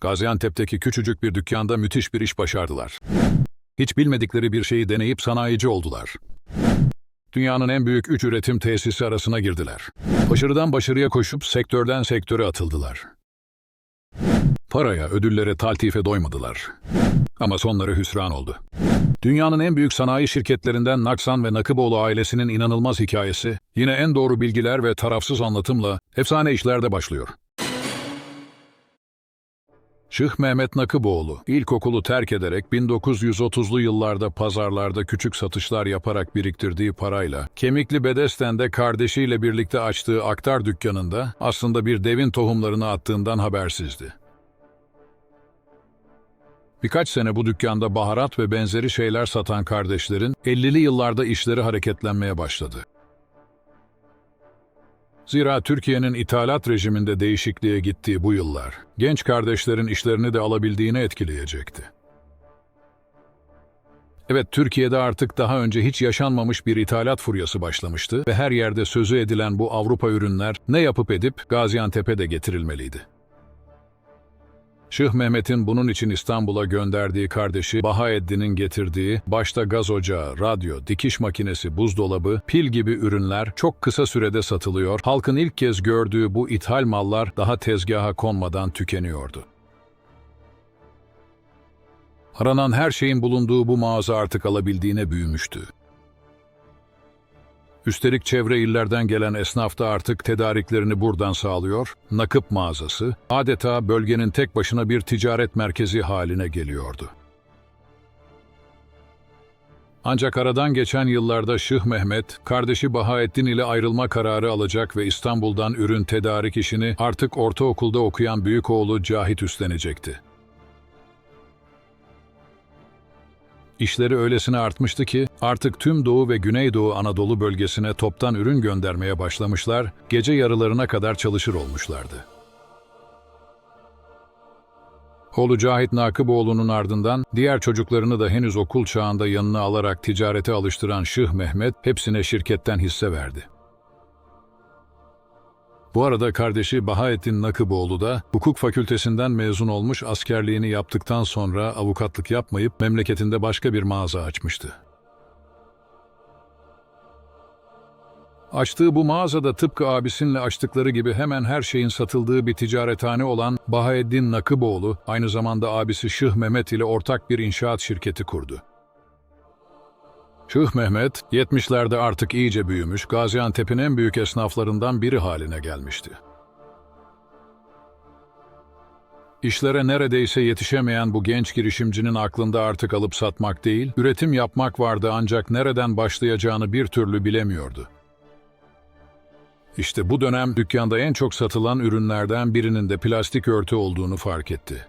Gaziantep'teki küçücük bir dükkanda müthiş bir iş başardılar. Hiç bilmedikleri bir şeyi deneyip sanayici oldular. Dünyanın en büyük üç üretim tesisi arasına girdiler. Başarıdan başarıya koşup sektörden sektöre atıldılar. Paraya, ödüllere, taltife doymadılar. Ama sonları hüsran oldu. Dünyanın en büyük sanayi şirketlerinden Naksan ve Nakıboğlu ailesinin inanılmaz hikayesi, yine en doğru bilgiler ve tarafsız anlatımla efsane işlerde başlıyor. Şıh Mehmet Nakıboğlu, ilkokulu terk ederek 1930'lu yıllarda pazarlarda küçük satışlar yaparak biriktirdiği parayla, Kemikli Bedesten'de kardeşiyle birlikte açtığı aktar dükkanında aslında bir devin tohumlarını attığından habersizdi. Birkaç sene bu dükkanda baharat ve benzeri şeyler satan kardeşlerin 50'li yıllarda işleri hareketlenmeye başladı. Zira Türkiye'nin ithalat rejiminde değişikliğe gittiği bu yıllar, genç kardeşlerin işlerini de alabildiğini etkileyecekti. Evet, Türkiye'de artık daha önce hiç yaşanmamış bir ithalat furyası başlamıştı ve her yerde sözü edilen bu Avrupa ürünler ne yapıp edip Gaziantep'e de getirilmeliydi. Şıh Mehmet'in bunun için İstanbul'a gönderdiği kardeşi Bahaeddin'in getirdiği başta gaz ocağı, radyo, dikiş makinesi, buzdolabı, pil gibi ürünler çok kısa sürede satılıyor. Halkın ilk kez gördüğü bu ithal mallar daha tezgaha konmadan tükeniyordu. Aranan her şeyin bulunduğu bu mağaza artık alabildiğine büyümüştü. Üstelik çevre illerden gelen esnaf da artık tedariklerini buradan sağlıyor, nakıp mağazası adeta bölgenin tek başına bir ticaret merkezi haline geliyordu. Ancak aradan geçen yıllarda Şıh Mehmet, kardeşi Bahaettin ile ayrılma kararı alacak ve İstanbul'dan ürün tedarik işini artık ortaokulda okuyan büyük oğlu Cahit üstlenecekti. İşleri öylesine artmıştı ki artık tüm Doğu ve Güneydoğu Anadolu bölgesine toptan ürün göndermeye başlamışlar, gece yarılarına kadar çalışır olmuşlardı. Oğlu Cahit Nakıboğlu'nun ardından diğer çocuklarını da henüz okul çağında yanına alarak ticarete alıştıran Şıh Mehmet hepsine şirketten hisse verdi. Bu arada kardeşi Bahaettin Nakıboğlu da hukuk fakültesinden mezun olmuş askerliğini yaptıktan sonra avukatlık yapmayıp memleketinde başka bir mağaza açmıştı. Açtığı bu mağazada tıpkı abisinle açtıkları gibi hemen her şeyin satıldığı bir ticarethane olan Bahaeddin Nakıboğlu, aynı zamanda abisi Şıh Mehmet ile ortak bir inşaat şirketi kurdu. Şıh Mehmet, 70'lerde artık iyice büyümüş, Gaziantep'in en büyük esnaflarından biri haline gelmişti. İşlere neredeyse yetişemeyen bu genç girişimcinin aklında artık alıp satmak değil, üretim yapmak vardı ancak nereden başlayacağını bir türlü bilemiyordu. İşte bu dönem dükkanda en çok satılan ürünlerden birinin de plastik örtü olduğunu fark etti.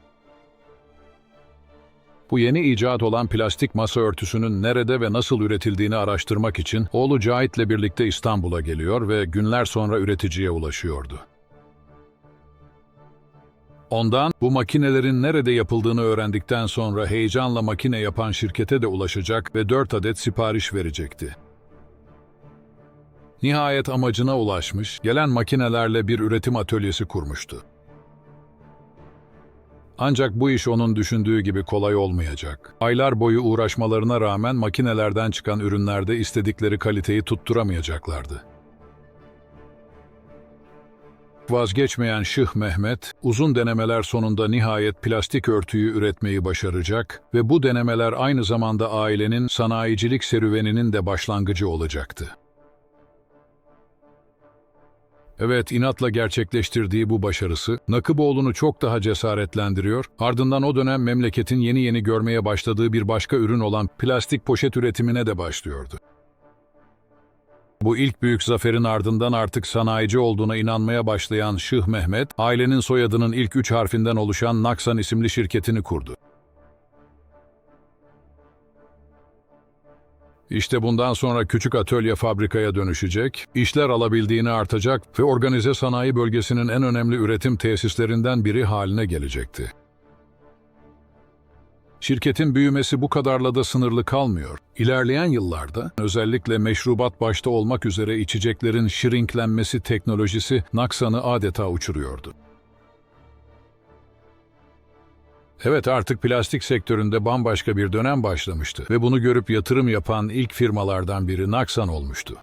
Bu yeni icat olan plastik masa örtüsünün nerede ve nasıl üretildiğini araştırmak için oğlu Cahit'le birlikte İstanbul'a geliyor ve günler sonra üreticiye ulaşıyordu. Ondan bu makinelerin nerede yapıldığını öğrendikten sonra heyecanla makine yapan şirkete de ulaşacak ve 4 adet sipariş verecekti. Nihayet amacına ulaşmış, gelen makinelerle bir üretim atölyesi kurmuştu. Ancak bu iş onun düşündüğü gibi kolay olmayacak. Aylar boyu uğraşmalarına rağmen makinelerden çıkan ürünlerde istedikleri kaliteyi tutturamayacaklardı. Vazgeçmeyen Şıh Mehmet, uzun denemeler sonunda nihayet plastik örtüyü üretmeyi başaracak ve bu denemeler aynı zamanda ailenin sanayicilik serüveninin de başlangıcı olacaktı. Evet, inatla gerçekleştirdiği bu başarısı, Nakıboğlu'nu çok daha cesaretlendiriyor, ardından o dönem memleketin yeni yeni görmeye başladığı bir başka ürün olan plastik poşet üretimine de başlıyordu. Bu ilk büyük zaferin ardından artık sanayici olduğuna inanmaya başlayan Şıh Mehmet, ailenin soyadının ilk üç harfinden oluşan Naksan isimli şirketini kurdu. İşte bundan sonra küçük atölye fabrikaya dönüşecek, işler alabildiğini artacak ve organize sanayi bölgesinin en önemli üretim tesislerinden biri haline gelecekti. Şirketin büyümesi bu kadarla da sınırlı kalmıyor. İlerleyen yıllarda özellikle meşrubat başta olmak üzere içeceklerin şirinklenmesi teknolojisi Naksan'ı adeta uçuruyordu. Evet artık plastik sektöründe bambaşka bir dönem başlamıştı ve bunu görüp yatırım yapan ilk firmalardan biri Naksan olmuştu.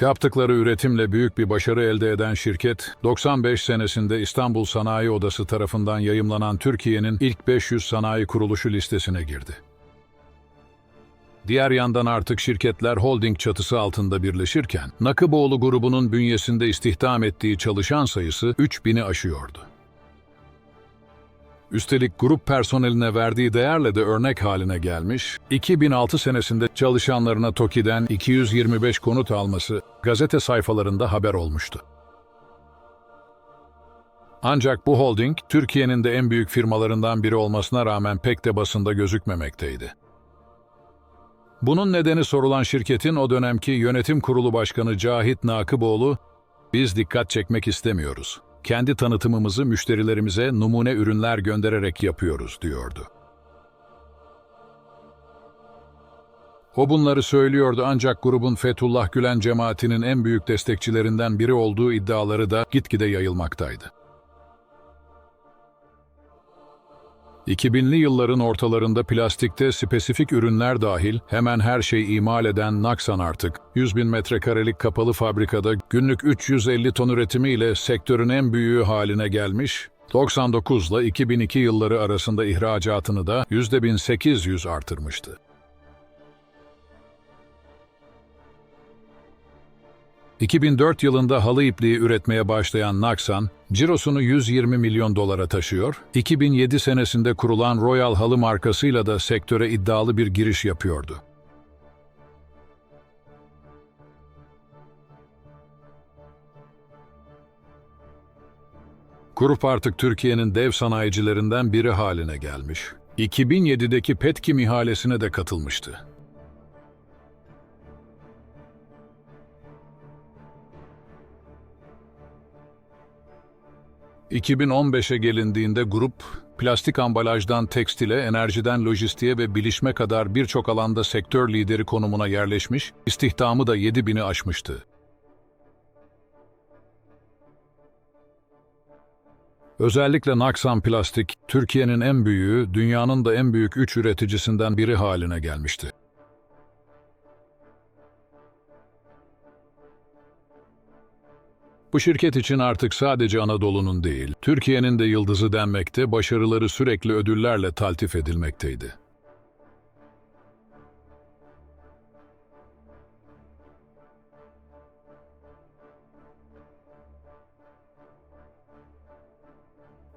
Yaptıkları üretimle büyük bir başarı elde eden şirket, 95 senesinde İstanbul Sanayi Odası tarafından yayımlanan Türkiye'nin ilk 500 sanayi kuruluşu listesine girdi. Diğer yandan artık şirketler holding çatısı altında birleşirken, Nakıboğlu grubunun bünyesinde istihdam ettiği çalışan sayısı 3000'i aşıyordu. Üstelik grup personeline verdiği değerle de örnek haline gelmiş, 2006 senesinde çalışanlarına TOKİ'den 225 konut alması gazete sayfalarında haber olmuştu. Ancak bu holding, Türkiye'nin de en büyük firmalarından biri olmasına rağmen pek de basında gözükmemekteydi. Bunun nedeni sorulan şirketin o dönemki yönetim kurulu başkanı Cahit Nakıboğlu, biz dikkat çekmek istemiyoruz. Kendi tanıtımımızı müşterilerimize numune ürünler göndererek yapıyoruz, diyordu. O bunları söylüyordu ancak grubun Fethullah Gülen cemaatinin en büyük destekçilerinden biri olduğu iddiaları da gitgide yayılmaktaydı. 2000'li yılların ortalarında plastikte spesifik ürünler dahil hemen her şey imal eden Naksan artık 100 bin metrekarelik kapalı fabrikada günlük 350 ton üretimiyle sektörün en büyüğü haline gelmiş, 99 ile 2002 yılları arasında ihracatını da %1800 artırmıştı. 2004 yılında halı ipliği üretmeye başlayan Naksan, cirosunu 120 milyon dolara taşıyor, 2007 senesinde kurulan Royal Halı markasıyla da sektöre iddialı bir giriş yapıyordu. Grup artık Türkiye'nin dev sanayicilerinden biri haline gelmiş. 2007'deki Petkim ihalesine de katılmıştı. 2015'e gelindiğinde grup, plastik ambalajdan tekstile, enerjiden lojistiğe ve bilişme kadar birçok alanda sektör lideri konumuna yerleşmiş, istihdamı da 7000'i aşmıştı. Özellikle Naksan Plastik, Türkiye'nin en büyüğü, dünyanın da en büyük üç üreticisinden biri haline gelmişti. Bu şirket için artık sadece Anadolu'nun değil, Türkiye'nin de yıldızı denmekte, başarıları sürekli ödüllerle taltif edilmekteydi.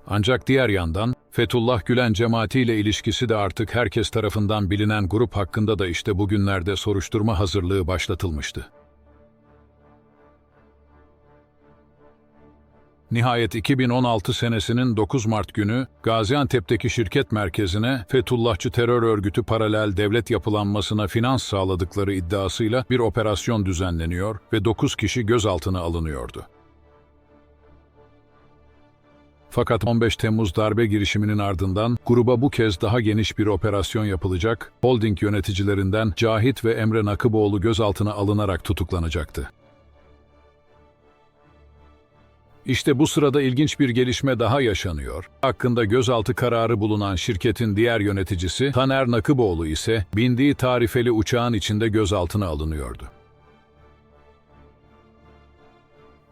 Ancak diğer yandan, Fethullah Gülen cemaatiyle ilişkisi de artık herkes tarafından bilinen grup hakkında da işte bugünlerde soruşturma hazırlığı başlatılmıştı. Nihayet 2016 senesinin 9 Mart günü Gaziantep'teki şirket merkezine Fethullahçı terör örgütü paralel devlet yapılanmasına finans sağladıkları iddiasıyla bir operasyon düzenleniyor ve 9 kişi gözaltına alınıyordu. Fakat 15 Temmuz darbe girişiminin ardından gruba bu kez daha geniş bir operasyon yapılacak, holding yöneticilerinden Cahit ve Emre Nakıboğlu gözaltına alınarak tutuklanacaktı. İşte bu sırada ilginç bir gelişme daha yaşanıyor. Hakkında gözaltı kararı bulunan şirketin diğer yöneticisi Taner Nakıboğlu ise bindiği tarifeli uçağın içinde gözaltına alınıyordu.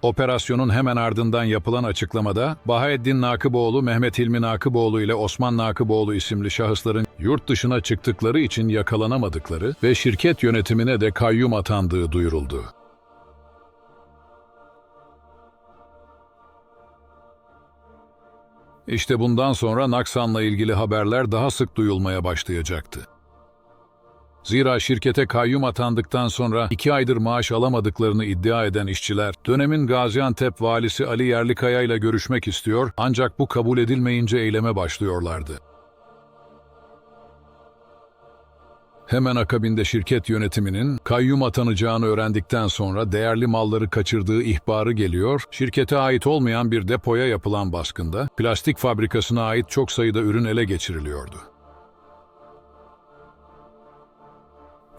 Operasyonun hemen ardından yapılan açıklamada Bahaeddin Nakıboğlu, Mehmet Hilmi Nakıboğlu ile Osman Nakıboğlu isimli şahısların yurt dışına çıktıkları için yakalanamadıkları ve şirket yönetimine de kayyum atandığı duyuruldu. İşte bundan sonra Naksan'la ilgili haberler daha sık duyulmaya başlayacaktı. Zira şirkete kayyum atandıktan sonra iki aydır maaş alamadıklarını iddia eden işçiler, dönemin Gaziantep valisi Ali Yerlikaya ile görüşmek istiyor ancak bu kabul edilmeyince eyleme başlıyorlardı. Hemen akabinde şirket yönetiminin kayyum atanacağını öğrendikten sonra değerli malları kaçırdığı ihbarı geliyor, şirkete ait olmayan bir depoya yapılan baskında plastik fabrikasına ait çok sayıda ürün ele geçiriliyordu.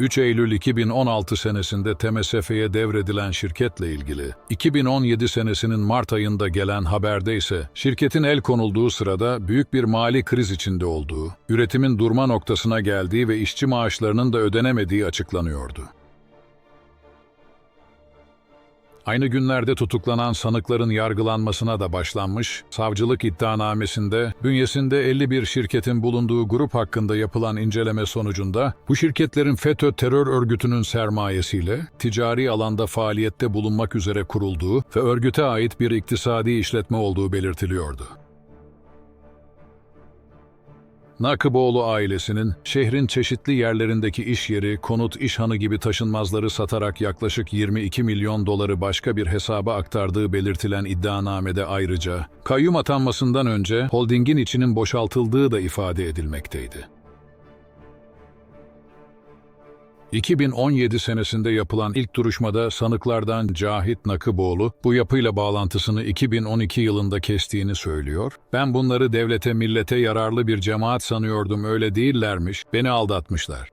3 Eylül 2016 senesinde TMSF'ye devredilen şirketle ilgili, 2017 senesinin Mart ayında gelen haberde ise şirketin el konulduğu sırada büyük bir mali kriz içinde olduğu, üretimin durma noktasına geldiği ve işçi maaşlarının da ödenemediği açıklanıyordu. Aynı günlerde tutuklanan sanıkların yargılanmasına da başlanmış, savcılık iddianamesinde bünyesinde 51 şirketin bulunduğu grup hakkında yapılan inceleme sonucunda bu şirketlerin FETÖ terör örgütünün sermayesiyle ticari alanda faaliyette bulunmak üzere kurulduğu ve örgüte ait bir iktisadi işletme olduğu belirtiliyordu. Nakıboğlu ailesinin şehrin çeşitli yerlerindeki iş yeri, konut, işhanı gibi taşınmazları satarak yaklaşık 22 milyon doları başka bir hesaba aktardığı belirtilen iddianamede ayrıca, kayyum atanmasından önce holdingin içinin boşaltıldığı da ifade edilmekteydi. 2017 senesinde yapılan ilk duruşmada sanıklardan Cahit Nakıboğlu bu yapıyla bağlantısını 2012 yılında kestiğini söylüyor. Ben bunları devlete millete yararlı bir cemaat sanıyordum öyle değillermiş, beni aldatmışlar.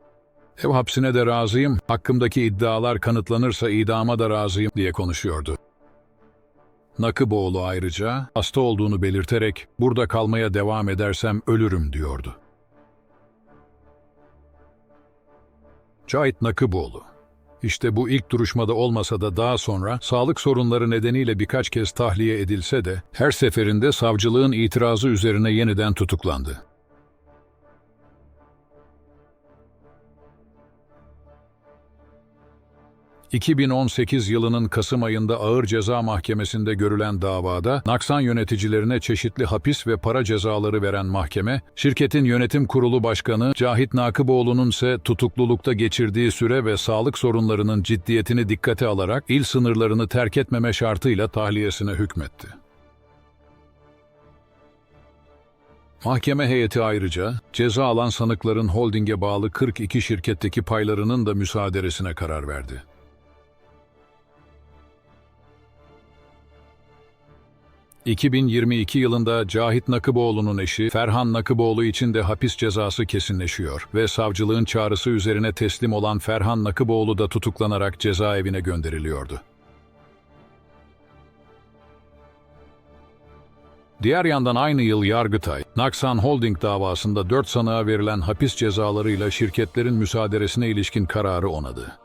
Ev hapsine de razıyım, hakkımdaki iddialar kanıtlanırsa idama da razıyım diye konuşuyordu. Nakıboğlu ayrıca hasta olduğunu belirterek burada kalmaya devam edersem ölürüm diyordu. Cahit Nakıboğlu. İşte bu ilk duruşmada olmasa da daha sonra sağlık sorunları nedeniyle birkaç kez tahliye edilse de her seferinde savcılığın itirazı üzerine yeniden tutuklandı. ...2018 yılının Kasım ayında Ağır Ceza Mahkemesi'nde görülen davada... ...Naksan yöneticilerine çeşitli hapis ve para cezaları veren mahkeme... ...şirketin yönetim kurulu başkanı Cahit Nakıboğlu'nun ise tutuklulukta geçirdiği süre ve sağlık sorunlarının ciddiyetini dikkate alarak... ...il sınırlarını terk etmeme şartıyla tahliyesine hükmetti. Mahkeme heyeti ayrıca ceza alan sanıkların holdinge bağlı 42 şirketteki paylarının da müsaaderesine karar verdi. ...2022 yılında Cahit Nakıboğlu'nun eşi Ferhan Nakıboğlu için de hapis cezası kesinleşiyor ve savcılığın çağrısı üzerine teslim olan Ferhan Nakıboğlu da tutuklanarak cezaevine gönderiliyordu. Diğer yandan aynı yıl Yargıtay, Naksan Holding davasında 4 sanığa verilen hapis cezalarıyla şirketlerin müsaaderesine ilişkin kararı onadı.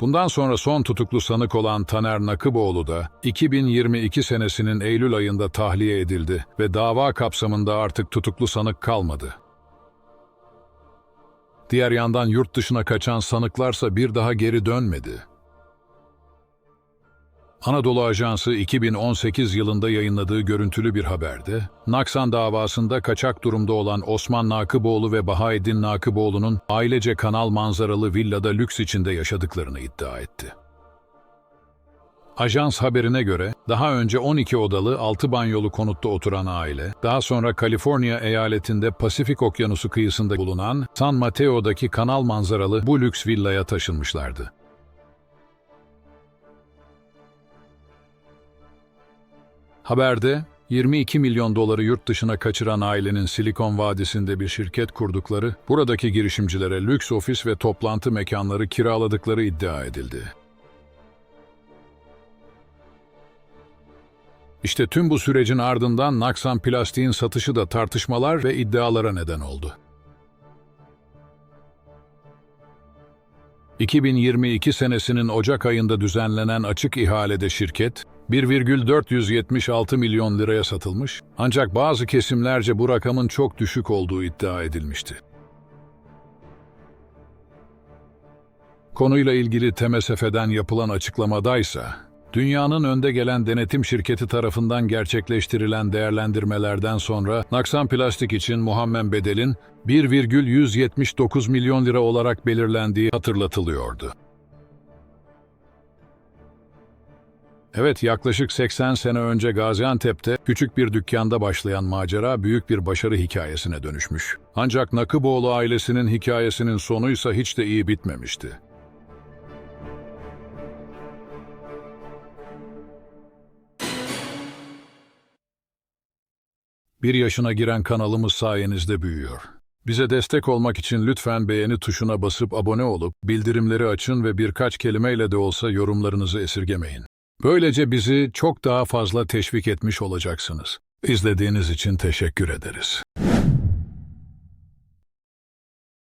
Bundan sonra son tutuklu sanık olan Taner Nakıboğlu da 2022 senesinin Eylül ayında tahliye edildi ve dava kapsamında artık tutuklu sanık kalmadı. Diğer yandan yurt dışına kaçan sanıklarsa bir daha geri dönmedi. Anadolu Ajansı 2018 yılında yayınladığı görüntülü bir haberde, Naksan davasında kaçak durumda olan Osman Nakıboğlu ve Bahaeddin Nakıboğlu'nun ailece kanal manzaralı villada lüks içinde yaşadıklarını iddia etti. Ajans haberine göre daha önce 12 odalı 6 banyolu konutta oturan aile, daha sonra Kaliforniya eyaletinde Pasifik Okyanusu kıyısında bulunan San Mateo'daki kanal manzaralı bu lüks villaya taşınmışlardı. Haberde 22 milyon doları yurt dışına kaçıran ailenin Silikon Vadisi'nde bir şirket kurdukları, buradaki girişimcilere lüks ofis ve toplantı mekanları kiraladıkları iddia edildi. İşte tüm bu sürecin ardından Naksan Plastik'in satışı da tartışmalar ve iddialara neden oldu. 2022 senesinin Ocak ayında düzenlenen açık ihalede şirket, 1,476 milyon liraya satılmış ancak bazı kesimlerce bu rakamın çok düşük olduğu iddia edilmişti. Konuyla ilgili TMSF'den yapılan açıklamadaysa, dünyanın önde gelen denetim şirketi tarafından gerçekleştirilen değerlendirmelerden sonra Naksan Plastik için Muhammed Bedel'in 1,179 milyon lira olarak belirlendiği hatırlatılıyordu. Evet, yaklaşık 80 sene önce Gaziantep'te küçük bir dükkanda başlayan macera büyük bir başarı hikayesine dönüşmüş. Ancak Nakıboğlu ailesinin hikayesinin sonuysa hiç de iyi bitmemişti. Bir yaşına giren kanalımız sayenizde büyüyor. Bize destek olmak için lütfen beğeni tuşuna basıp abone olup bildirimleri açın ve birkaç kelimeyle de olsa yorumlarınızı esirgemeyin. Böylece bizi çok daha fazla teşvik etmiş olacaksınız. İzlediğiniz için teşekkür ederiz.